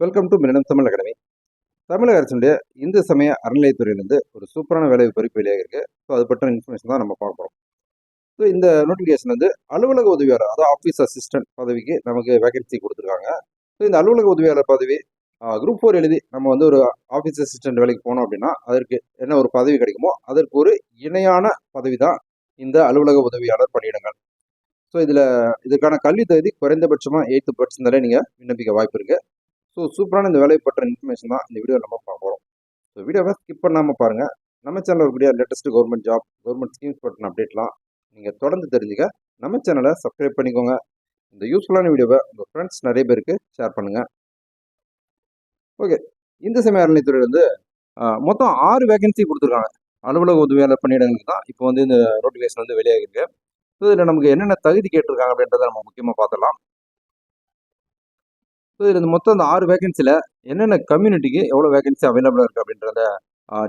Welcome to மில்லம் Tamil academy தமிழக அரசுடைய இந்து சமய அறநிலையத்துறையிலிருந்து ஒரு சூப்பரான வேலை குறிப்பு வெளியாக இருக்கு. ஸோ அது பற்றின இன்ஃபர்மேஷன் தான் நம்ம பார்க்க போகிறோம் ஸோ இந்த நோட்டிஃபிகேஷன் வந்து அலுவலக உதவியாளர் அதாவது ஆஃபீஸ் அசிஸ்டன்ட் பதவிக்கு நமக்கு வேகன்சி கொடுத்துருக்காங்க. ஸோ இந்த அலுவலக உதவியாளர் பதவி குரூப் ஃபோர் எழுதி நம்ம வந்து ஒரு ஆஃபீஸ் அசிஸ்டன்ட் வேலைக்கு போனோம் அப்படின்னா அதற்கு என்ன ஒரு பதவி கிடைக்குமோ அதற்கு ஒரு இணையான பதவி தான் இந்த அலுவலக உதவியாளர் பணியிடங்கள். ஸோ இதில் இதுக்கான கல்வி தகுதி குறைந்தபட்சமாக எயித்து பர்சன்ட் நீங்கள் விண்ணப்பிக்க வாய்ப்பு இருக்குது ஸோ சூப்பரான இந்த வேலையை பற்ற இன்ஃபர்மேஷன் தான் இந்த வீடியோ நம்ம பார்க்க போகிறோம் ஸோ வீடியோவை ஸ்கிப் பண்ணாமல் பாருங்கள் நம்ம சேனல் இருக்கக்கூடிய latest government job government schemes பற்றின அப்டேட்லாம் நீங்கள் தொடர்ந்து தெரிஞ்சுக்க நம்ம சேனலை சப்ஸ்கிரைப் பண்ணிக்கோங்க. இந்த யூஸ்ஃபுல்லான வீடியோவை உங்கள் ஃப்ரெண்ட்ஸ் நிறைய பேருக்கு ஷேர் பண்ணுங்கள் ஓகே இந்த சமய அறநிலைத்துறை வந்து மொத்தம் ஆறு வேகன்சி கொடுத்துருக்காங்க. அலுவலக உதவியாளர் பணியிடங்களுக்கு தான் இப்போ வந்து இந்த நோட்டிஃபிகேஷன் வந்து வெளியாகிருக்கு ஸோ இதில் நமக்கு என்னென்ன தகுதி கேட்டிருக்காங்க அப்படின்றத நம்ம முக்கியமாக பார்த்துடலாம். ஸோ இதில் இந்த மொத்தம் அந்த ஆறு வேகன்சியில் என்னென்ன கம்யூனிட்டிக்கு எவ்வளோ வேகன்சி அவைலபிளாக இருக்குது அப்படின்றத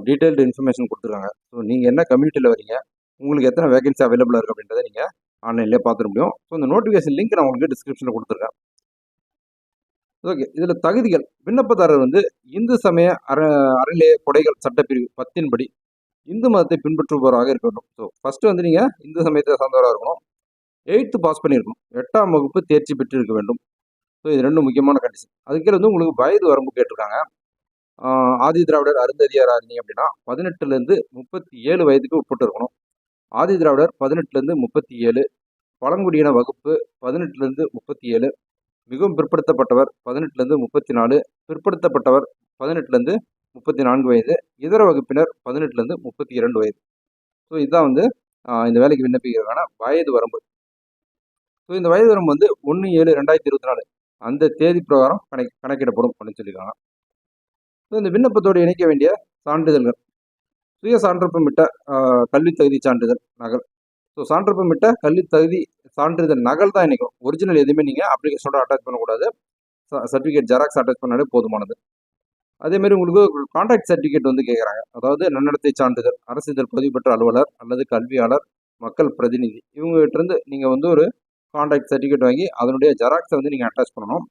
டீட்டெயில்டு இன்ஃபர்மேஷன் கொடுத்துருக்காங்க. ஸோ நீங்கள் என்ன கம்யூனிட்டியில் வரீங்க உங்களுக்கு எத்தனை வேகன்சி அவைலபிளாக இருக்குது அப்படின்றத நீங்கள் ஆன்லைன்லேயே பார்த்துட முடியும். ஸோ இந்த நோட்டிஃபிகேஷன் லிங்க் நான் உங்களுக்கு டிஸ்கிரிப்ஷனில் கொடுத்துருக்கேன். ஓகே இதில் தகுதிகள். விண்ணப்பதாரர் வந்து இந்து சமய அற அறநிலைய கொடைகள் சட்டப்பிரிவு பத்தின்படி இந்து மதத்தை பின்பற்றுபவராக இருக்க வேண்டும். ஸோ ஃபஸ்ட்டு வந்து நீங்கள் இந்து சமயத்தை சார்ந்தவராக இருக்கணும். எயித்து பாஸ் பண்ணியிருக்கணும். எட்டாம் வகுப்பு தேர்ச்சி பெற்று இருக்க வேண்டும். ஸோ இது ரெண்டும் முக்கியமான கண்டிஷன் அதுக்கே வந்து உங்களுக்கு வயது வரம்பு கேட்டிருக்காங்க. ஆதி திராவிடர் அருந்ததியாராக இருந்தீங்க அப்படின்னா பதினெட்டுலேருந்து முப்பத்தி ஏழு வயதுக்கு உட்பட்டு இருக்கணும். ஆதி திராவிடர் பதினெட்டுலேருந்து முப்பத்தி ஏழு பழங்குடியின வகுப்பு பதினெட்டுலேருந்து முப்பத்தி ஏழு மிகவும் பிற்படுத்தப்பட்டவர் பதினெட்டுலேருந்து முப்பத்தி நாலு பிற்படுத்தப்பட்டவர் பதினெட்டுலேருந்து முப்பத்தி நான்கு வயது இதர வகுப்பினர் பதினெட்டுலேருந்து முப்பத்தி இரண்டு வயது. ஸோ இதுதான் வந்து இந்த வேலைக்கு விண்ணப்பிக்கிறதுக்கான வயது வரம்பு. ஸோ இந்த வயது வரம்பு வந்து ஒன்று ஏழு ரெண்டாயிரத்தி இருபத்தி நாலு. அந்த தேதி பிரகாரம் கணக்கு கணக்கிடப்படும் அப்படின்னு சொல்லியிருக்காங்க. ஸோ இந்த விண்ணப்பத்தோடு இணைக்க வேண்டிய சான்றிதழ்கள். சுய சான்றப்பமிட்ட ஆஹ், கல்வி தகுதி சான்றிதழ் நகல். ஸோ சான்றப்பமிட்ட கல்வி தகுதி சான்றிதழ் நகல் தான் இணைக்கும். ஒரிஜினல் எதுவுமே நீங்கள் அப்ளிகேஷனோட அட்டாச் பண்ணக்கூடாது. சர்டிஃபிகேட் ஜெராக்ஸ் அட்டாச் பண்ணாலே போதுமானது. அதேமாரி உங்களுக்கு கான்ட்ராக்ட் சர்டிஃபிகேட் வந்து கேட்குறாங்க. அதாவது நன்னடத்தை சான்றிதழ் அரசிதழ் பதிவு பெற்ற அலுவலர் அல்லது கல்வியாளர் மக்கள் பிரதிநிதி. இவங்ககிட்டருந்து நீங்கள் வந்து ஒரு கான்ட்ராக்ட் சர்டிஃபிகேட் வாங்கி அதனுடைய ஜெராக்ஸை வந்து நீங்கள் அட்டாச் பண்ணணும்.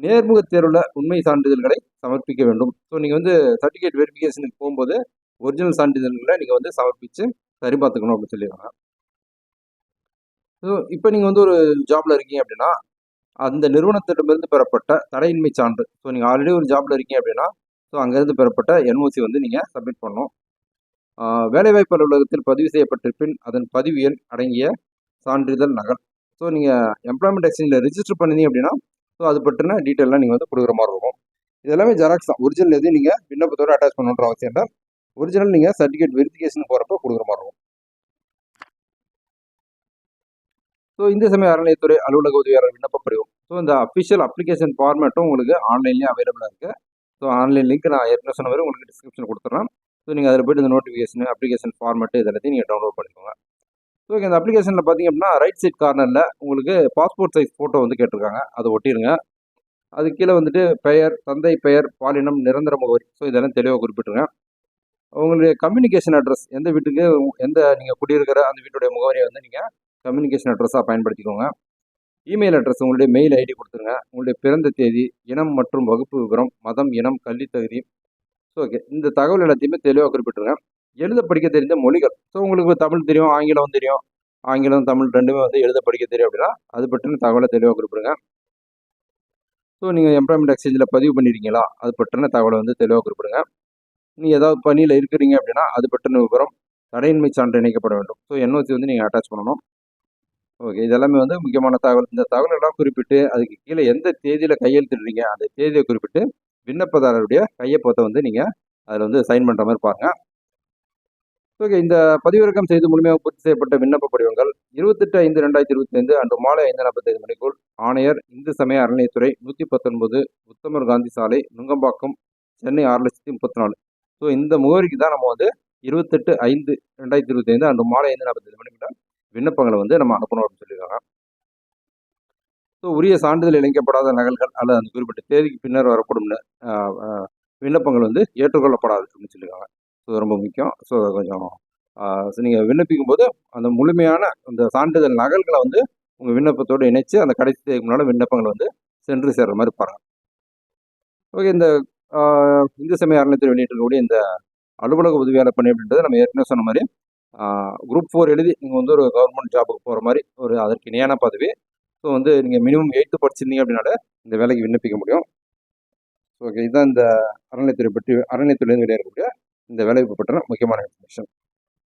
நேர்முக தேர்வில் உண்மை சான்றிதழ்களை சமர்ப்பிக்க வேண்டும். ஸோ நீங்கள் வந்து சர்டிஃபிகேட் வெரிஃபிகேஷனுக்கு போகும்போது ஒரிஜினல் சான்றிதழ்களை நீங்கள் வந்து சமர்ப்பித்து சரி பார்த்துக்கணும் அப்படின்னு சொல்லிடுவாங்க ஸோ இப்போ நீங்கள் வந்து ஒரு ஜாப்ல இருக்கீங்க அப்படின்னா அந்த நிறுவனத்திடமிருந்து பெறப்பட்ட தடையின்மை சான்று ஸோ நீங்கள் ஆல்ரெடி ஒரு ஜாப்ல இருக்கீங்க அப்படின்னா ஸோ அங்கேருந்து பெறப்பட்ட என்ஓசி வந்து நீங்கள் சப்மிட் பண்ணணும். வேலைவாய்ப்பு அலுவலகத்தில் பதிவு செய்யப்பட்டிருப்பின் அதன் பதிவு எண் அடங்கிய சான்றிதழ் நகல் ஸோ நீங்கள் எம்ப்ளாய்மெண்ட் எக்ஸ்சேஞ்சில் ரிஜிஸ்டர் பண்ணிங்க அப்படின்னா ஸோ அது பற்றின டீட்டெயிலாம் நீங்கள் வந்து கொடுக்குற மாதிரி இருக்கும். இதெல்லாமே ஜெராக்ஸ் தான். ஒரிஜினல் எதையும் நீங்கள் விண்ணப்பத்தோடு அட்டாச் பண்ணணுன்ற அவசியம் இல்லை. ஒரிஜினல் நீங்கள் சர்டிஃபிகேட் வெரிஃபிகேஷன் போகிறப்ப கொடுக்குற மாதிரி இருக்கும். ஸோ இந்த சமய அறநிலையத்துறை அலுவலக உதவியாளர் விண்ணப்ப படிவம். ஸோ இந்த அஃபிஷியல் அப்ளிகேஷன் ஃபார்மேட்டும் உங்களுக்கு ஆன்லைன்லேயே அவைலபிளாக இருக்குது ஸோ ஆன்லைன் லிங்க் நான் ஏற்கனவே சொன்ன வரை உங்களுக்கு டிஸ்கிரிப்ஷன் கொடுத்துட்றேன் ஸோ நீங்கள் அதில் போய்ட்டு இந்த நோட்டிஃபிகேஷன் அப்ளிகேஷன் ஃபார்மேட்டு இதெல்லாத்தையும் நீங்கள் டவுன்லோட் பண்ணிக்கோங்க. ஸோ இந்த அப்ளிகேஷனில் பார்த்திங்க அப்படின்னா ரைட் சைட் கார்னரில் உங்களுக்கு பாஸ்போர்ட் சைஸ் ஃபோட்டோ வந்து கேட்டிருக்காங்க. அதை ஒட்டிடுங்க. அது கீழே வந்துட்டு பெயர் தந்தை பெயர் பாலினம் நிரந்தர முகவரி. ஸோ இதெல்லாம் தெளிவாக குறிப்பிட்டுருங்க. உங்களுடைய கம்யூனிகேஷன் அட்ரஸ் எந்த வீட்டுக்கு எந்த நீங்கள் குடியிருக்கிற அந்த வீட்டுடைய முகவரியை வந்து நீங்கள் கம்யூனிகேஷன் அட்ரஸாக பயன்படுத்திக்கோங்க. இமெயில் அட்ரஸ் உங்களுடைய மெயில் ஐடி கொடுத்துருங்க. உங்களுடைய பிறந்த தேதி இனம் மற்றும் வகுப்பு விவரம் மதம் இனம் கல்வி தகுதி. ஸோ ஓகே இந்த தகவல் எல்லாத்தையுமே தெளிவாக குறிப்பிட்டுருங்க. எழுத படிக்க தெரிந்த மொழிகள். ஸோ உங்களுக்கு தமிழ் தெரியும் ஆங்கிலம் தெரியும். ஆங்கிலம் தமிழ் ரெண்டுமே வந்து எழுத படிக்க தெரியும் அப்படின்னா அது பற்றின தகவலை தெளிவாக கொடுப்பிடுங்க ஸோ நீங்கள் எம்ப்ளாய்மெண்ட் எக்ஸ்சேஞ்சில் பதிவு பண்ணியிருக்கீங்களா அது பற்றின தகவலை வந்து தெளிவாக குறிப்பிடுங்க நீங்கள் ஏதாவது பணியில் இருக்கிறீங்க அப்படின்னா அது பற்றின விவரம் தடையின்மை சான்று இணைக்கப்பட வேண்டும். ஸோ என்ஓசி வந்து நீங்கள் அட்டாச் பண்ணணும். ஓகே இதெல்லாமே வந்து முக்கியமான தகவல். இந்த தகவலெல்லாம் குறிப்பிட்டு அதுக்கு கீழே எந்த தேதியில் கையெழுத்திடுறீங்க அந்த தேதியை குறிப்பிட்டு விண்ணப்பதாரருடைய கையப்பத்தை வந்து நீங்கள் அதில் வந்து சைன் பண்ணுற மாதிரி பாருங்கள் ஓகே இந்த பதிவிறக்கம் செய்து முழுமையாக பூர்த்தி செய்யப்பட்ட விண்ணப்ப படிவங்கள் இருபத்தெட்டு ஐந்து ரெண்டாயிரத்தி இருபத்தி ஐந்து அன்று மாலை ஐந்து நாற்பத்தைந்து மணிக்குள் ஆணையர் இந்து சமய அறநிலையத்துறை நூற்றி பத்தொன்பது உத்தமர் காந்தி சாலை நுங்கம்பாக்கம் சென்னை ஆறு லட்சத்தி முப்பத்தி நாலு ஸோ இந்த முகவரிக்கு தான் நம்ம வந்து இருபத்தெட்டு ஐந்து ரெண்டாயிரத்தி இருபத்தி ஐந்து அன்று மாலை ஐந்து நாற்பத்தைந்து மணிக்குள்ள விண்ணப்பங்களை வந்து நம்ம அனுப்பணும் அப்படின்னு சொல்லியிருக்காங்க. ஸோ உரிய சான்றிதழ் இணைக்கப்படாத நகல்கள் அல்லது அந்த குறிப்பிட்ட தேதிக்கு பின்னர் வரப்படும் விண்ணப்பங்கள் வந்து ஏற்றுக்கொள்ளப்படாது அப்படின்னு சொல்லியிருக்காங்க. ஸோ ரொம்ப முக்கியம். ஸோ கொஞ்சம் நீங்கள் விண்ணப்பிக்கும் போது அந்த முழுமையான அந்த சான்றிதழ் நகல்களை வந்து உங்கள் விண்ணப்பத்தோடு இணைச்சு அந்த கடைசி தேதிக்கு முன்னால் விண்ணப்பங்களை வந்து சென்று சேர்கிற மாதிரி பாருங்கள் ஓகே இந்த இந்து சமய அறநிலையத்தில் வெளியிட்டிருக்கக்கூடிய இந்த அலுவலக உதவியாளர் பணி அப்படின்றது நம்ம ஏற்கனவே சொன்ன மாதிரி குரூப் ஃபோர் எழுதி நீங்கள் வந்து ஒரு கவர்மெண்ட் ஜாபுக்கு போகிற மாதிரி ஒரு அதற்கு இணையான பதவி. ஸோ வந்து நீங்கள் மினிமம் எயித்து படிச்சிருந்தீங்க அப்படின்னால இந்த வேலைக்கு விண்ணப்பிக்க முடியும். ஓகே இதுதான் இந்த அறநிலையத்துறை பற்றி அறநிலையத்துறையிலேருந்து வெளியே இருக்கக்கூடிய இந்த வேலைவாய்ப்பு பற்றின முக்கியமான இன்ஃபர்மேஷன்